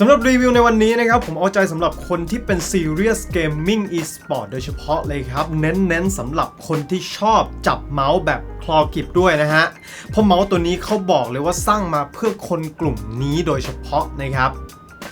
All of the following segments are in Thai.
สำหรับรีวิวในวันนี้นะครับ ผมเอาใจสำหรับคนที่เป็น Serious Gaming e-sport โดยเฉพาะเลยครับ เน้นๆสำหรับคนที่ชอบจับเมาส์แบบคลอกิบด้วยนะฮะเพราะเมาส์ตัวนี้เขาบอกเลยว่าสร้างมาเพื่อคนกลุ่มนี้โดยเฉพาะนะครับ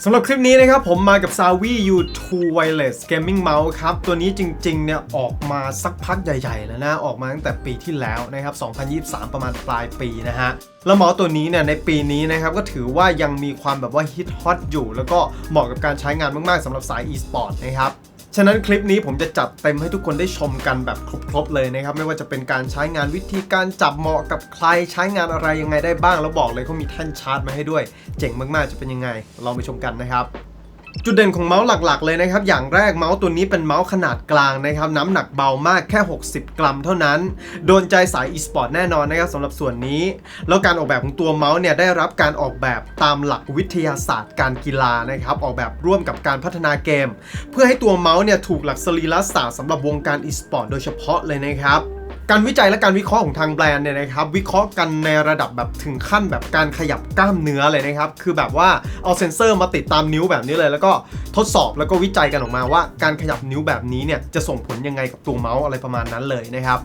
สำหรับคลิปนี้นะครับผมมากับ s a v i U2 Wireless Gaming Mouse ครับ ตัวนี้จริงๆเนี่ยออกมาสักพักใหญ่ๆแล้วนะ ออกมาตั้งแต่ปีที่แล้วนะครับ 2023 ประมาณปลายปีนะฮะ แล้วเมาส์ตัวนี้เนี่ยในปีนี้นะครับก็ถือว่ายังมีความแบบว่าฮิตฮอตอยู่ แล้วก็เหมาะกับการใช้งานมากๆสำหรับสาย e-sport นะครับ ฉะนั้นคลิปนี้ผมจะจัดเต็มให้ทุกคนได้ชมกันแบบครบๆเลยนะครับ ไม่ว่าจะเป็นการใช้งานวิธีการจับเหมาะกับใครใช้งานอะไรยังไงได้บ้าง แล้วบอกเลยเขามีแท่นชาร์จมาให้ด้วย เจ๋งมากๆจะเป็นยังไงลองไปชมกันนะครับ จุดเด่นของเมาส์หลักๆ เลยนะครับ อย่างแรกเมาส์ตัวนี้เป็นเมาส์ขนาดกลางนะครับ น้ำหนักเบามากแค่ 60 กรัมเท่านั้น โดนใจสาย e-sport แน่นอนนะครับสำหรับส่วนนี้ แล้วการออกแบบของตัวเมาส์เนี่ยได้รับการออกแบบตามหลักวิทยาศาสตร์การกีฬานะครับ ออกแบบร่วมกับการพัฒนาเกม เพื่อให้ตัวเมาส์เนี่ยถูกหลักสรีระศาสตร์สำหรับวงการ e-sport โดยเฉพาะเลยนะครับ การวิจัยและการวิเคราะห์ของทางแบรนด์เนี่ยนะครับวิเคราะห์กันในระดับแบบถึงขั้นแบบการขยับกล้ามเนื้อเลยนะครับคือแบบว่าเอาเซ็นเซอร์มาติดตามนิ้วแบบนี้เลย แล้วก็ทดสอบแล้วก็วิจัยกันออกมาว่า การขยับนิ้วแบบนี้เนี่ยจะส่งผลยังไงกับตัวเมาส์อะไรประมาณนั้นเลยนะครับ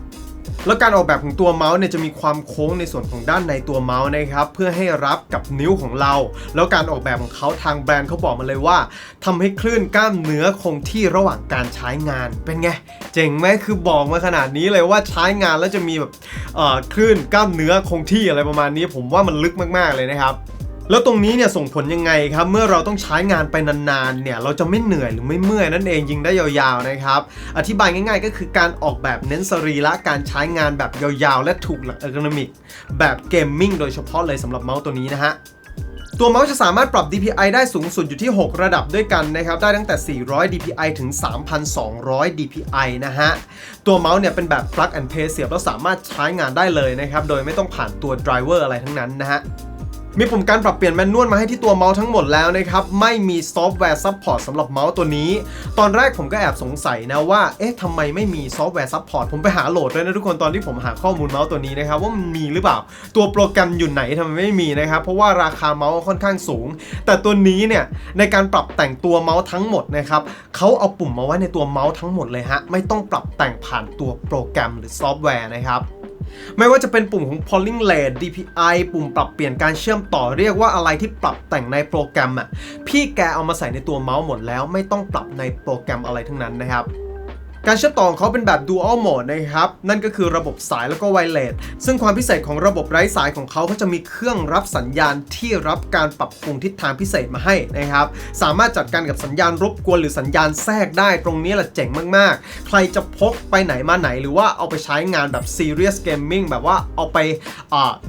แล้วการออกแบบของตัวเมาส์เนี่ยจะมีความโค้งในส่วนของด้านในตัวเมาส์นะครับเพื่อให้รับกับนิ้วของเรา แล้วการออกแบบของเขาทางแบรนด์เขาบอกมาเลยว่าทำให้คลื่นกล้ามเนื้อคงที่ระหว่างการใช้งาน เป็นไงเจ๋งไหมคือบอกมาขนาดนี้เลยว่าใช้งานแล้วจะมีแบบเอ่อคลื่นกล้ามเนื้อคงที่อะไรประมาณนี้ ผมว่ามันลึกมากๆเลยนะครับ แล้วตรงนี้เนี่ยส่งผลยังไงครับ เมื่อเราต้องใช้งานไปนานๆเนี่ยเราจะไม่เหนื่อยหรือไม่เมื่อยนั่นเองยิงได้ยาวๆนะครับอธิบายง่ายๆ ก็คือการออกแบบเน้นสรีระการใช้งานแบบยาวๆ และถูกหลักเออร์โกนมิกแบบเกมมิ่งโดยเฉพาะเลยสำหรับเมาส์ตัวนี้นะฮะตัวเมาส์จะสามารถปรับ DPI ได้สูงสุดอยู่ที่ 6 ระดับด้วยกันนะครับ ได้ตั้งแต่ 400 DPI ถึง 3,200 DPI นะฮะ ตัวเมาส์เนี่ยเป็นแบบ plug and play เสียบแล้วสามารถใช้งานได้เลยนะครับ โดยไม่ต้องผ่านตัว driver อะไรทั้งนั้นนะฮะ มีปุ่มการปรับเปลี่ยนแมนนวลมาให้ที่ตัวเมาส์ทั้งหมดแล้วนะครับ ไม่มีซอฟต์แวร์ซัพพอร์ตสำหรับเมาส์ตัวนี้ ตอนแรกผมก็แอบสงสัยนะว่า เอ๊ะทำไมไม่มีซอฟต์แวร์ซัพพอร์ต ผมไปหาโหลดด้วยนะทุกคนตอนที่ผมหาข้อมูลเมาส์ตัวนี้นะครับ ว่ามันมีหรือเปล่า ตัวโปรแกรมอยู่ไหนทำไมไม่มีนะครับ เพราะว่าราคาเมาส์ค่อนข้างสูง แต่ตัวนี้เนี่ยในการปรับแต่งตัวเมาส์ทั้งหมดนะครับเขาเอาปุ่มมาไว้ในตัวเมาส์ทั้งหมดเลยฮะ ไม่ต้องปรับแต่งผ่านตัวโปรแกรมหรือซอฟต์แวร์นะครับ ไม่ว่าจะเป็นปุ่มของ polling rate DPI ปุ่มปรับเปลี่ยนการเชื่อมต่อเรียกว่าอะไรที่ปรับแต่งในโปรแกรมอะพี่แกเอามาใส่ในตัวเมาส์หมดแล้วไม่ต้องปรับในโปรแกรมอะไรทั้งนั้นนะครับ การเชื่อมต่อของเขาเป็นแบบ dual mode นะครับ นั่นก็คือระบบสายแล้วก็ไวเลสซึ่งความพิเศษของระบบไร้สายของเขาก็จะมีเครื่องรับสัญญาณที่รับการปรับปรุงทิศทางพิเศษมาให้นะครับ สามารถจัดการกับสัญญาณรบกวนหรือสัญญาณแทรกได้ตรงนี้แหละเจ๋งมากๆ ใครจะพกไปไหนมาไหน หรือว่าเอาไปใช้งานแบบ serious gaming แบบว่าเอาไป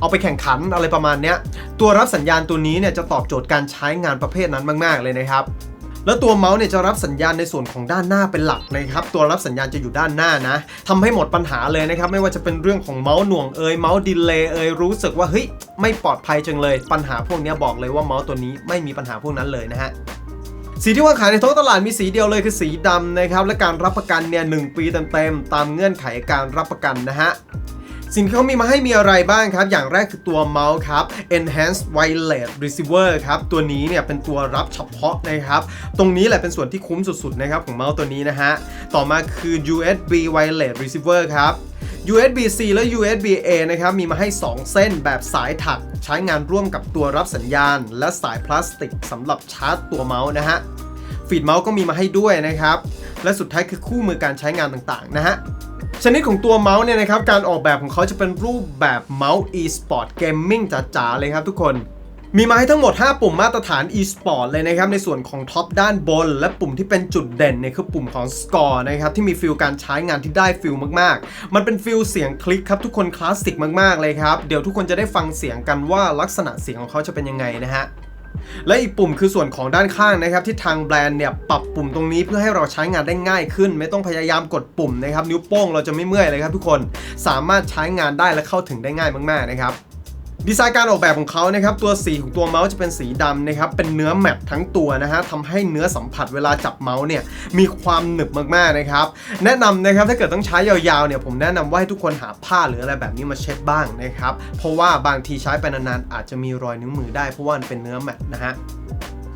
เอาไปแข่งขันอะไรประมาณเนี้ยตัวรับสัญญาณตัวนี้เนี่ยจะตอบโจทย์การใช้งานประเภทนั้นมาก ๆ เลยนะครับ แล้วตัวเมาส์เนี่ยจะรับสัญญาณในส่วนของด้านหน้าเป็นหลักนะครับ ตัวรับสัญญาณจะอยู่ด้านหน้านะทำให้หมดปัญหาเลยนะครับ ไม่ว่าจะเป็นเรื่องของเมาส์หน่วงเอยเมาส์ดีเลย์เอยรู้สึกว่าเฮ้ยไม่ปลอดภัยจังเลย ปัญหาพวกนี้บอกเลยว่าเมาส์ตัวนี้ไม่มีปัญหาพวกนั้นเลยนะฮะสีที่วางขายในท้องตลาดมีสีเดียวเลยคือสีดำนะครับและการรับประกันเนี่ยหปีเต็มๆตามเงื่อนไขการรับประกันนะฮะ สิ่งที่เขามีมาให้มีอะไรบ้างครับ อย่างแรกคือตัวเมาส์ครับ Enhanced Wireless Receiver ครับ ตัวนี้เนี่ยเป็นตัวรับเฉพาะนะครับ ตรงนี้แหละเป็นส่วนที่คุ้มสุดๆนะครับของเมาส์ตัวนี้นะฮะ ต่อมาคือ USB Wireless Receiver ครับ USB-C และ USB-A นะครับมีมาให้ 2 เส้นแบบสายถัก ใช้งานร่วมกับตัวรับสัญญาณ และสายพลาสติกสำหรับชาร์จตัวเมาส์นะฮะฟีดเมาส์ก็มีมาให้ด้วยนะครับ และสุดท้ายคือคู่มือการใช้งานต่างๆนะฮะ ชนิดของตัวเมาส์เนี่ยนะครับ การออกแบบของเขาจะเป็นรูปแบบเมาส์ e-sport gaming จ๋าๆเลยครับทุกคนมีมาให้ทั้งหมด 5 ปุ่มมาตรฐาน e-sport เลยนะครับ ในส่วนของท็อปด้านบน และปุ่มที่เป็นจุดเด่นเนี่ยคือปุ่มของ score นะครับ ที่มีฟิลการใช้งานที่ได้ฟิลมากๆ มันเป็นฟิลเสียงคลิกครับ ทุกคนคลาสสิกมากๆเลยครับ เดี๋ยวทุกคนจะได้ฟังเสียงกันว่าลักษณะเสียงของเขาจะเป็นยังไงนะฮะ และอีกปุ่มคือส่วนของด้านข้างนะครับที่ทางแบรนด์เนี่ยปรับปุ่มตรงนี้เพื่อให้เราใช้งานได้ง่ายขึ้น ไม่ต้องพยายามกดปุ่มนะครับนิ้วโป้งเราจะไม่เมื่อยเลยครับทุกคนสามารถใช้งานได้และเข้าถึงได้ง่ายมากๆนะครับ ดีไซน์การออกแบบของเขานะครับตัวสีของตัวเมาส์จะเป็นสีดำนะครับเป็นเนื้อแมตต์ทั้งตัวนะฮะทำให้เนื้อสัมผัสเวลาจับเมาส์เนี่ยมีความหนึบมากๆนะครับแนะนำนะครับถ้าเกิดต้องใช้ยาวๆเนี่ยผมแนะนำว่าให้ทุกคนหาผ้าหรืออะไรแบบนี้มาเช็ดบ้างนะครับเพราะว่าบางทีใช้ไปนานๆอาจจะมีรอยนิ้วมือได้เพราะว่ามันเป็นเนื้อแมตต์นะฮะ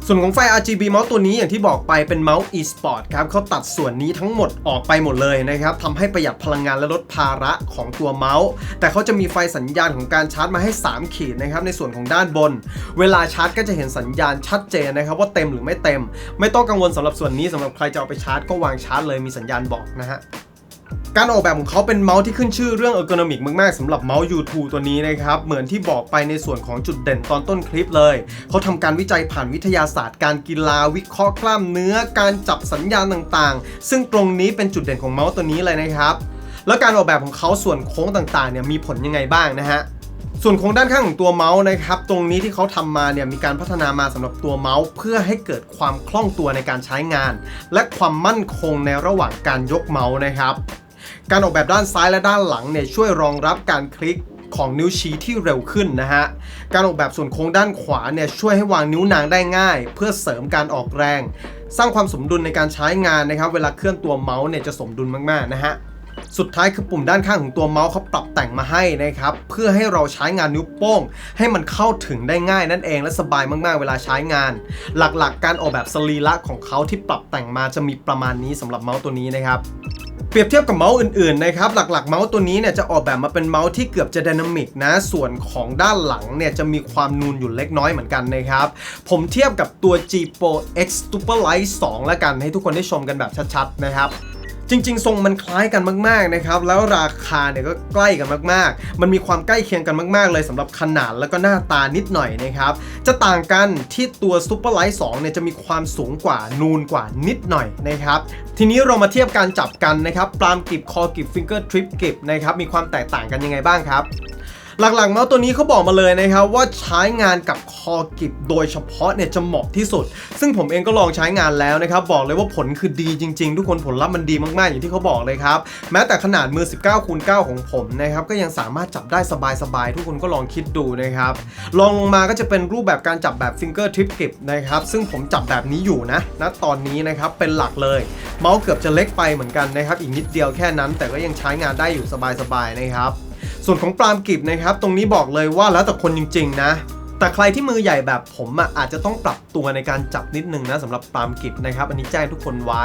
ส่วนของไฟ RGB เมาส์ตัวนี้อย่างที่บอกไปเป็นเมาส์ e-sport ครับเขาตัดส่วนนี้ทั้งหมดออกไปหมดเลยนะครับทำให้ประหยัดพลังงานและลดภาระของตัวเมาส์ แต่เขาจะมีไฟสัญญาณของการชาร์จมาให้ 3 ขีดนะครับในส่วนของด้านบน เวลาชาร์จก็จะเห็นสัญญาณชัดเจนนะครับว่าเต็มหรือไม่เต็ม ไม่ต้องกังวลสำหรับส่วนนี้สำหรับใครจะเอาไปชาร์จก็วางชาร์จเลยมีสัญญาณบอกนะฮะ การออกแบบของเขาเป็นเมาส์ที่ขึ้นชื่อเรื่องเออร์โกนอมิกมากๆสำหรับเมาส์ U2 ตัวนี้นะครับ เหมือนที่บอกไปในส่วนของจุดเด่นตอนต้นคลิปเลย เขาทำการวิจัยผ่านวิทยาศาสตร์ การกีฬาวิเคราะห์กล้ามเนื้อการจับสัญญาณต่างๆ ซึ่งตรงนี้เป็นจุดเด่นของเมาส์ตัวนี้เลยนะครับ แล้วการออกแบบของเขาส่วนโค้งต่างๆเนี่ยมีผลยังไงบ้างนะฮะ ส่วนโครงด้านข้างของตัวเมาส์นะครับ ตรงนี้ที่เขาทำมาเนี่ยมีการพัฒนามาสำหรับตัวเมาส์เพื่อให้เกิดความคล่องตัวในการใช้งาน และความมั่นคงในระหว่างการยกเมาส์นะครับการออกแบบด้านซ้ายและด้านหลังเนี่ยช่วยรองรับการคลิกของนิ้วชี้ที่เร็วขึ้นนะฮะ การออกแบบส่วนโค้งด้านขวาเนี่ยช่วยให้วางนิ้วนางได้ง่าย เพื่อเสริมการออกแรง สร้างความสมดุลในการใช้งานนะครับ เวลาเคลื่อนตัวเมาส์เนี่ยจะสมดุลมากๆนะฮะ สุดท้ายคือปุ่มด้านข้างของตัวเมาส์เขาปรับแต่งมาให้นะครับ เพื่อให้เราใช้งานนิ้วโป้ง ให้มันเข้าถึงได้ง่ายนั่นเองและสบายมากๆเวลาใช้งาน หลักๆการออกแบบสรีระของเขาที่ปรับแต่งมาจะมีประมาณนี้สำหรับเมาส์ตัวนี้นะครับเปรียบเทียบกับเมาส์อื่นๆนะครับหลักๆ เมาส์ตัวนี้เนี่ยจะออกแบบมาเป็นเมาส์ที่เกือบจะไดนามิกนะ ส่วนของด้านหลังเนี่ยจะมีความนูนอยู่เล็กน้อยเหมือนกันนะครับผมเทียบกับตัว G Pro X Super Light 2 แล้วกันให้ทุกคนได้ชมกันแบบชัดๆนะครับ จริง ๆ ทรงมันคล้ายกันมากๆนะครับแล้วราคาเนี่ยก็ใกล้กันมากๆ มันมีความใกล้เคียงกันมาก ๆ เลยสำหรับขนาดแล้วก็หน้าตานิดหน่อยนะครับจะต่างกันที่ตัวซ u เปอร์ไลท์สเนี่ยจะมีความสูงกว่านูนกว่านิดหน่อยนะครับทีนี้เรามาเทียบการจับกันนะครับปลามกริบคอกริบฟิงเกอร์ทริปกริบนะครับมีความแตกต่างกันยังไงบ้างครับ หลักๆเมาส์ตัวนี้เขาบอกมาเลยนะครับว่าใช้งานกับคอกิบโดยเฉพาะเนี่ยจะเหมาะที่สุด ซึ่งผมเองก็ลองใช้งานแล้วนะครับบอกเลยว่าผลคือดีจริง ๆ ทุกคนผลลัพธ์มันดีมากๆอย่างที่เขาบอกเลยครับแม้แต่ขนาดมือ 19คูณ9ของผมนะครับก็ยังสามารถจับได้สบายๆทุกคนก็ลองคิดดูนะครับลองลงมาก็จะเป็นรูปแบบการจับแบบฟิงเกอร์ทริปกิบนะครับซึ่งผมจับแบบนี้อยู่นะณตอนนี้นะครับเป็นหลักเลย เมาส์เกือบจะเล็กไปเหมือนกันนะครับอีกนิดเดียวแค่นั้น แต่ก็ยังใช้งานได้อยู่สบายๆนะครับ ส่วนของปลามกิบนะครับ ตรงนี้บอกเลยว่าแล้วแต่คนจริง ๆ นะแต่ใครที่มือใหญ่แบบผมอะอาจจะต้องปรับตัวในการจับนิดนึงนะสำหรับปลามกิบนะครับ อันนี้แจ้งทุกคนไว้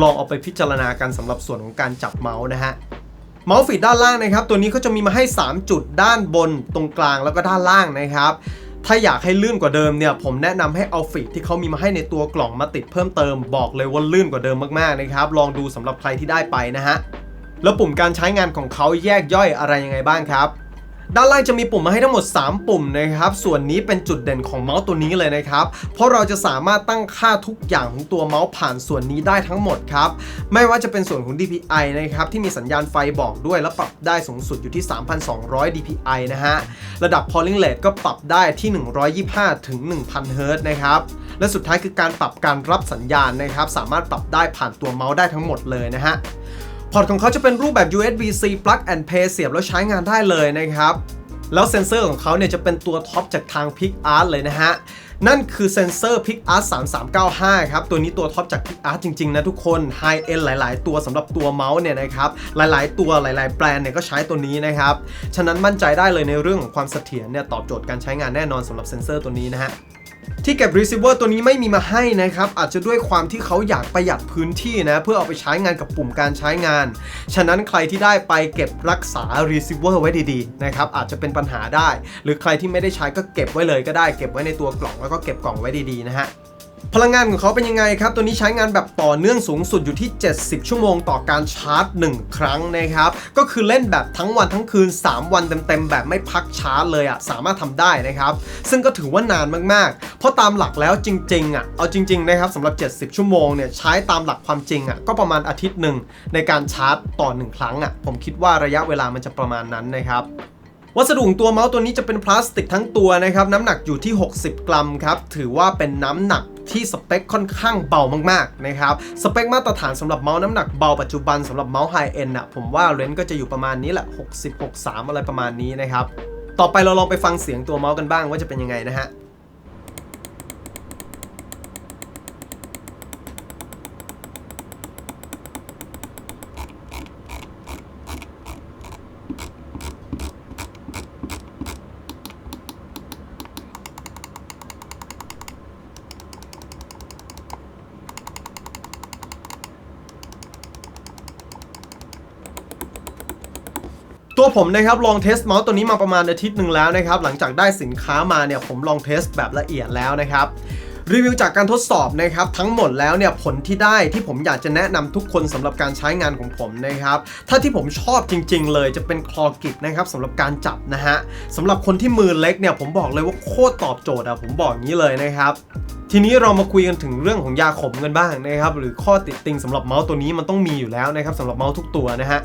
ลองเอาไปพิจารณากันสำหรับส่วนของการจับเมาส์นะฮะเมาส์ฟีดด้านล่างนะครับ ตัวนี้เขาจะมีมาให้ 3 จุดด้านบนตรงกลางแล้วก็ด้านล่างนะครับ ถ้าอยากให้ลื่นกว่าเดิมเนี่ย ผมแนะนำให้เอาฟีดที่เขามีมาให้ในตัวกล่องมาติดเพิ่มเติมบอกเลยว่าลื่นกว่าเดิมมากๆนะครับ ลองดูสำหรับใครที่ได้ไปนะฮะ แล้วปุ่มการใช้งานของเขาแยกย่อยอะไรยังไงบ้างครับ ด้านล่างจะมีปุ่มมาให้ทั้งหมด 3 ปุ่มนะครับ ส่วนนี้เป็นจุดเด่นของเมาส์ตัวนี้เลยนะครับ เพราะเราจะสามารถตั้งค่าทุกอย่างของตัวเมาส์ผ่านส่วนนี้ได้ทั้งหมดครับ ไม่ว่าจะเป็นส่วนของ DPI นะครับที่มีสัญญาณไฟบอกด้วย แล้วปรับได้สูงสุดอยู่ที่ 3,200 DPI นะฮะ ระดับ polling rate ก็ปรับได้ที่ 125 ถึง 1,000 Hz นะครับและสุดท้ายคือการปรับการรับสัญญาณนะครับ สามารถปรับได้ผ่านตัวเมาส์ได้ทั้งหมดเลยนะฮะ พอร์ตของเขาจะเป็นรูปแบบ USB-C plug and play เสียบแล้วใช้งานได้เลยนะครับ แล้วเซ็นเซอร์ของเขาเนี่ยจะเป็นตัวท็อปจากทาง PicArt เลยนะฮะ นั่นคือเซ็นเซอร์ PicArt 3395 ครับ ตัวนี้ตัวท็อปจาก PicArt จริง ๆ นะทุกคน High End หลาย ๆ ตัวสำหรับตัวเมาส์เนี่ยนะครับ หลาย ๆ ตัวหลาย ๆ แบรนด์เนี่ยก็ใช้ตัวนี้นะครับ ฉะนั้นมั่นใจได้เลยในเรื่องของความเสถียรเนี่ยตอบโจทย์การใช้งานแน่นอนสำหรับเซ็นเซอร์ตัวนี้นะฮะ ที่เก็บรีเซิเวอร์ตัวนี้ไม่มีมาให้นะครับ อาจจะด้วยความที่เขาอยากประหยัดพื้นที่นะ เพื่อเอาไปใช้งานกับปุ่มการใช้งาน ฉะนั้นใครที่ได้ไปเก็บรักษารีเซิเวอร์ไว้ดีๆนะครับอาจจะเป็นปัญหาได้ หรือใครที่ไม่ได้ใช้ก็เก็บไว้เลยก็ได้เก็บไว้ในตัวกล่องแล้วก็เก็บกล่องไว้ดีๆนะฮะ พลังงานของเขาเป็นยังไงครับ ตัวนี้ใช้งานแบบต่อเนื่องสูงสุดอยู่ที่ 70 ชั่วโมงต่อการชาร์จ 1 ครั้งนะครับ ก็คือเล่นแบบทั้งวันทั้งคืน 3 วันเต็มๆ แบบไม่พักชาร์จเลยอะ่ะ สามารถทำได้นะครับ ซึ่งก็ถือว่านานมากๆ เพราะตามหลักแล้วจริงๆอะ่ะ เอาจริงๆนะครับสำหรับ 70 ชั่วโมงเนี่ยใช้ตามหลักความจริงอะ่ะก็ประมาณอาทิตย์หนึ่งในการชาร์จต่อ 1 ครั้งอะ่ะ ผมคิดว่าระยะเวลามันจะประมาณนั้นนะครับวัสดุของตัวเมาส์ตัวนี้จะเป็นพลาสติกทั้งตัวนะครับน้ำหนักอยู่ที่ 60 กรัมครับ ถือว่าเป็นน้ำหนัก ที่สเปคค่อนข้างเบามากๆนะครับสเปคมาตรฐานสำหรับเมาส์น้ำหนักเบาปัจจุบันสำหรับเมาส์ไฮเอ็นอะผมว่าเลนส์ก็จะอยู่ประมาณนี้แหละ 60 63 อะไรประมาณนี้นะครับ ต่อไปเราลองไปฟังเสียงตัวเมาส์กันบ้างว่าจะเป็นยังไงนะฮะ ตัวผมนะครับลองเทสเมาส์ตัวนี้มาประมาณอาทิตย์หนึ่งแล้วนะครับหลังจากได้สินค้ามาเนี่ยผมลองเทสแบบละเอียดแล้วนะครับรีวิวจากการทดสอบนะครับทั้งหมดแล้วเนี่ยผลที่ได้ที่ผมอยากจะแนะนำทุกคนสำหรับการใช้งานของผมนะครับถ้าที่ผมชอบจริง ๆ เลยจะเป็นคลอกิกนะครับสำหรับการจับนะฮะสำหรับคนที่มือเล็กเนี่ยผมบอกเลยว่าโคตรตอบโจทย์อะผมบอกงี้เลยนะครับทีนี้เรามาคุยกันถึงเรื่องของยาขมกันบ้างนะครับหรือข้อติดติงสำหรับเมาส์ตัวนี้มันต้องมีอยู่แล้วนะครับสำหรับเมาส์ทุกตัวนะฮะ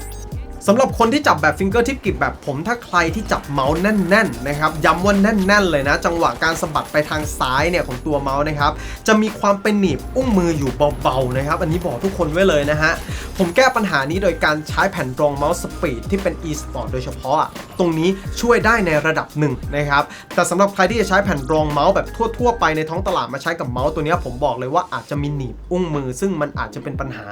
สำหรับคนที่จับแบบฟิงเกอร์ทิปกิบแบบผมถ้าใครที่จับเมาส์แน่นๆนะครับย้ำว่าแน่น ๆ เลยนะ จังหวะการสะบัดไปทางซ้ายเนี่ยของตัวเมาส์นะครับจะมีความเป็นหนีบอุ้งมืออยู่เบาๆนะครับอันนี้บอกทุกคนไว้เลยนะฮะผมแก้ปัญหานี้โดยการใช้แผ่นรองเมาส์สปีดที่เป็น e-sport โดยเฉพาะอะตรงนี้ช่วยได้ในระดับหนึ่งนะครับแต่สำหรับใครที่จะใช้แผ่นรองเมาส์แบบทั่วๆไปในท้องตลาดมาใช้กับเมาส์ตัวนี้ผมบอกเลยว่าอาจจะมีหนีบอุ้งมือ ซึ่งมันอาจจะเป็นปัญหา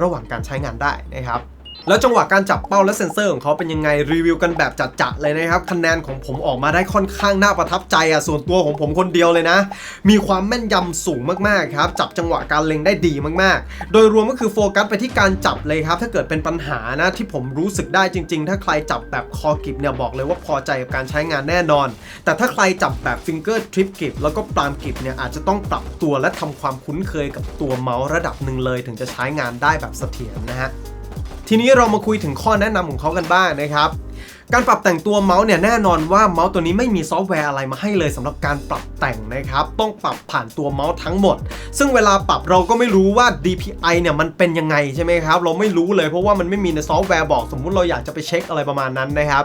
ระหว่างการใช้งานได้นะครับ แล้วจังหวะการจับเป้าและเซ็นเซอร์ของเขาเป็นยังไงรีวิวกันแบบจัดๆเลยนะครับคะแนนของผมออกมาได้ค่อนข้างน่าประทับใจอะส่วนตัวของผมคนเดียวเลยนะ มีความแม่นยำสูงมากๆครับจับจังหวะการเล็งได้ดีมากๆ โดยรวมก็คือโฟกัสไปที่การจับเลยครับ ถ้าเกิดเป็นปัญหานะที่ผมรู้สึกได้จริง ๆ ถ้าใครจับแบบคอกิบเนี่ยบอกเลยว่าพอใจกับการใช้งานแน่นอน แต่ถ้าใครจับแบบฟิงเกอร์ทริปกิบแล้วก็ปลามกิบเนี่ยอาจจะต้องปรับตัวและทำความคุ้นเคยกับตัวเมาส์ระดับหนึ่งเลย ถึงจะใช้งานได้แบบเสถียรนะฮะ ทีนี้เรามาคุยถึงข้อแนะนำของเขากันบ้างนะครับการปรับแต่งตัวเมาส์เนี่ยแน่นอนว่าเมาส์ตัวนี้ไม่มีซอฟต์แวร์อะไรมาให้เลยสำหรับการปรับแต่งนะครับ ต้องปรับผ่านตัวเมาส์ทั้งหมด ซึ่งเวลาปรับเราก็ไม่รู้ว่า DPI เนี่ยมันเป็นยังไงใช่ไหมครับ เราไม่รู้เลยเพราะว่ามันไม่มีในซอฟต์แวร์บอกสมมุติเราอยากจะไปเช็คอะไรประมาณนั้นนะครับ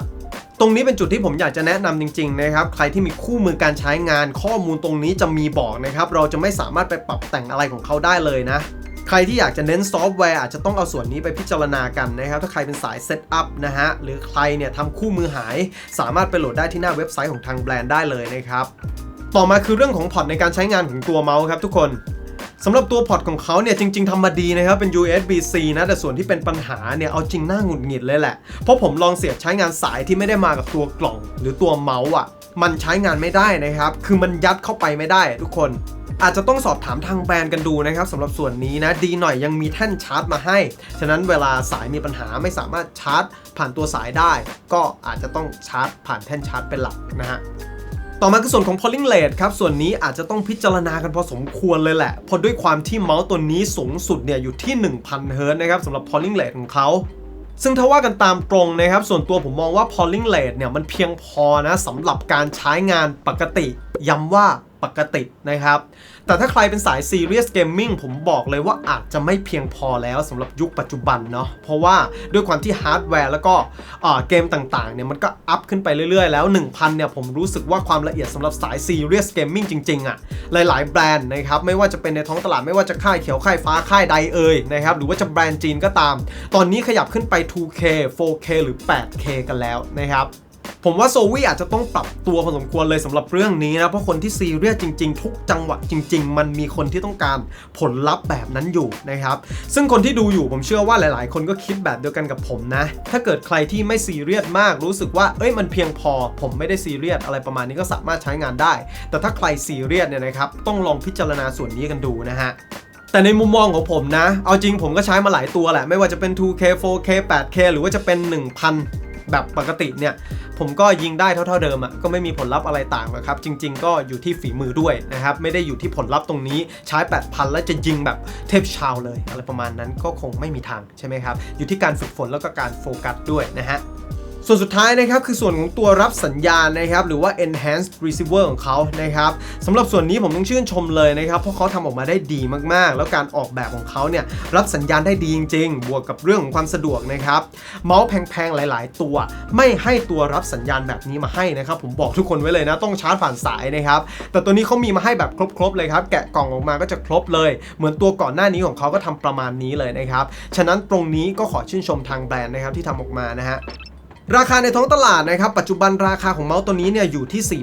ตรงนี้เป็นจุดที่ผมอยากจะแนะนำจริงๆนะครับ ใครที่มีคู่มือการใช้งานข้อมูลตรงนี้จะมีบอกนะครับ เราจะไม่สามารถไปปรับแต่งอะไรของเขาได้เลยนะ ใครที่อยากจะเน้นซอฟต์แวร์อาจจะต้องเอาส่วนนี้ไปพิจารณากันนะครับ ถ้าใครเป็นสายเซตอัพนะฮะ หรือใครเนี่ยทำคู่มือหาย สามารถไปโหลดได้ที่หน้าเว็บไซต์ของทางแบรนด์ได้เลยนะครับ ต่อมาคือเรื่องของพอร์ตในการใช้งานของตัวเมาส์ครับทุกคนสำหรับตัวพอร์ตของเขาเนี่ยจริง ๆทำมาดีนะครับ เป็น USB-C นะแต่ส่วนที่เป็นปัญหาเนี่ยเอาจริงน่าหงุดหงิดเลยแหละ เพราะผมลองเสียบใช้งานสายที่ไม่ได้มากับตัวกล่อง หรือตัวเมาส์อะมันใช้งานไม่ได้นะครับ คือมันยัดเข้าไปไม่ได้ทุกคน อาจจะต้องสอบถามทางแบรนด์กันดูนะครับสำหรับส่วนนี้นะดีหน่อยยังมีแท่นชาร์จมาให้ ฉะนั้นเวลาสายมีปัญหาไม่สามารถชาร์จ ผ่านตัวสายได้ ก็อาจจะต้องชาร์จ ผ่านแท่นชาร์จเป็นหลักนะฮะต่อมาคือส่วนของ polling rate ครับ ส่วนนี้อาจจะต้องพิจารณากันพอสมควรเลยแหละ เพราะด้วยความที่เมาส์ตัวนี้สูงสุดเนี่ยอยู่ที่ 1000 เฮิร์ตนะครับสำหรับ polling rate ของเขาซึ่งถ้าว่ากันตามตรงนะครับ ส่วนตัวผมมองว่า polling rate เนี่ยมันเพียงพอนะสำหรับการใช้งานปกติ ย้ำว่า ปกตินะครับ แต่ถ้าใครเป็นสาย Serious Gaming ผมบอกเลยว่าอาจจะไม่เพียงพอแล้วสำหรับยุคปัจจุบันเนาะเพราะว่าด้วยความที่ฮาร์ดแวร์แล้วก็เกมต่างๆเนี่ยมันก็อัพขึ้นไปเรื่อยๆ แล้ว 1000เนี่ยผมรู้สึกว่าความละเอียดสำหรับสาย Serious Gaming จริงๆอะหลายๆแบรนด์นะครับไม่ว่าจะเป็นในท้องตลาดไม่ว่าจะค่ายเขียวค่ายฟ้าค่ายใดเอ่ยนะครับหรือว่าจะแบรนด์จีนก็ตาม ตอนนี้ขยับขึ้นไป 2K 4K หรือ 8K กันแล้วนะครับ ผมว่าโซวี่อาจจะต้องปรับตัวพอสมควรเลยสำหรับเรื่องนี้นะ เพราะคนที่ซีเรียสจริง ๆ ทุกจังหวะจริง ๆ มันมีคนที่ต้องการผลลัพธ์แบบนั้นอยู่นะครับ ซึ่งคนที่ดูอยู่ผมเชื่อว่าหลาย ๆ คนก็คิดแบบเดียวกันกับผมนะ ถ้าเกิดใครที่ไม่ซีเรียสมากรู้สึกว่าเอ้ยมันเพียงพอ ผมไม่ได้ซีเรียสอะไรประมาณนี้ก็สามารถใช้งานได้ แต่ถ้าใครซีเรียสเนี่ยนะครับต้องลองพิจารณาส่วนนี้กันดูนะฮะแต่ในมุมมองของผมนะ เอาจริงผมก็ใช้มาหลายตัวแหละ ไม่ว่าจะเป็น 2K 4K 8K หรือว่าจะเป็น 1000 แบบปกติเนี่ย ผมก็ยิงได้เท่า ๆเดิมอะ่ะก็ไม่มีผลลัพธ์อะไรต่างหรอกครับ จริง ๆ ก็อยู่ที่ฝีมือด้วยนะครับ ไม่ได้อยู่ที่ผลลัพธ์ตรงนี้ใช้ 8,000 แล้วจะยิงแบบเทพชาวเลย อะไรประมาณนั้นก็คงไม่มีทางใช่ไหมครับ อยู่ที่การฝึกฝนแล้วก็การโฟกัสด้วยนะฮะ ส่วนสุดท้ายนะครับคือส่วนของตัวรับสัญญาณนะครับหรือว่า enhanced receiver ของเขานะครับสำหรับส่วนนี้ผมต้องชื่นชมเลยนะครับ เพราะเขาทำออกมาได้ดีมากๆ แล้วการออกแบบของเขาเนี่ยรับสัญญาณได้ดีจริง ๆ บวกกับเรื่องของความสะดวกนะครับ เมาส์แพงๆ หลายๆ ตัว ไม่ให้ตัวรับสัญญาณแบบนี้มาให้นะครับ ผมบอกทุกคนไว้เลยนะ ต้องชาร์จผ่านสายนะครับ แต่ตัวนี้เขามีมาให้แบบครบๆเลยครับแกะกล่องออกมาก็จะครบเลย เหมือนตัวก่อนหน้านี้ของเขาก็ทำประมาณนี้เลยนะครับฉะนั้นตรงนี้ก็ขอชื่นชมทางแบรนด์นะครับที่ทำออกมานะฮะ ราคาในท้องตลาดนะครับ ปัจจุบันราคาของเมาส์ตัวนี้เนี่ยอยู่ที่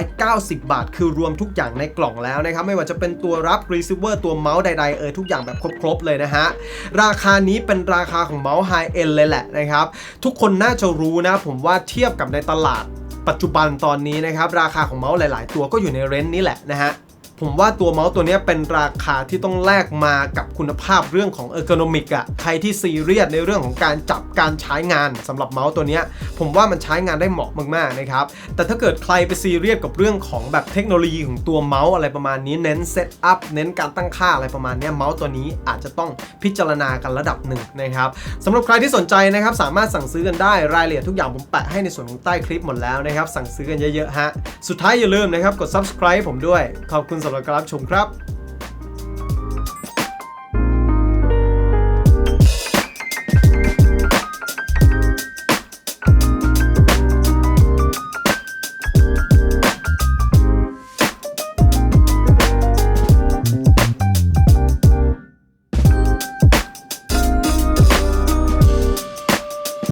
4,990 บาท คือรวมทุกอย่างในกล่องแล้วนะครับ ไม่ว่าจะเป็นตัวรับรีเซิเวอร์ตัวเมาส์ใดๆเออทุกอย่างแบบครบๆเลยนะฮะ ราคานี้เป็นราคาของเมาส์ไฮเอ็นเลยแหละนะครับ ทุกคนน่าจะรู้นะ ผมว่าเทียบกับในตลาดปัจจุบันตอนนี้นะครับ ราคาของเมาส์หลาย ๆ ตัวก็อยู่ในเรนจ์นี้แหละนะฮะ ผมว่าตัวเมาส์ตัวนี้เป็นราคาที่ต้องแลกมากับคุณภาพเรื่องของเออร์โกนมิกอะใครที่ซีเรียสในเรื่องของการจับการใช้งานสำหรับเมาส์ตัวนี้ผมว่ามันใช้งานได้เหมาะมากๆนะครับแต่ถ้าเกิดใครไปซีเรียสกับเรื่องของแบบเทคโนโลยีของตัวเมาส์อะไรประมาณนี้เน้นเซตอัพเน้นการตั้งค่าอะไรประมาณนี้เมาส์ตัวนี้อาจจะต้องพิจารณากันระดับหนึ่งนะครับสำหรับใครที่สนใจนะครับสามารถสั่งซื้อกันได้รายละเอียดทุกอย่างผมแปะให้ในส่วนของใต้คลิปหมดแล้วนะครับสั่งซื้อกันเยอะๆฮะสุดท้ายอย่าลืมนะครับกด subscribe ผมด้วยขอบคุณสำหรับการรับชมครับ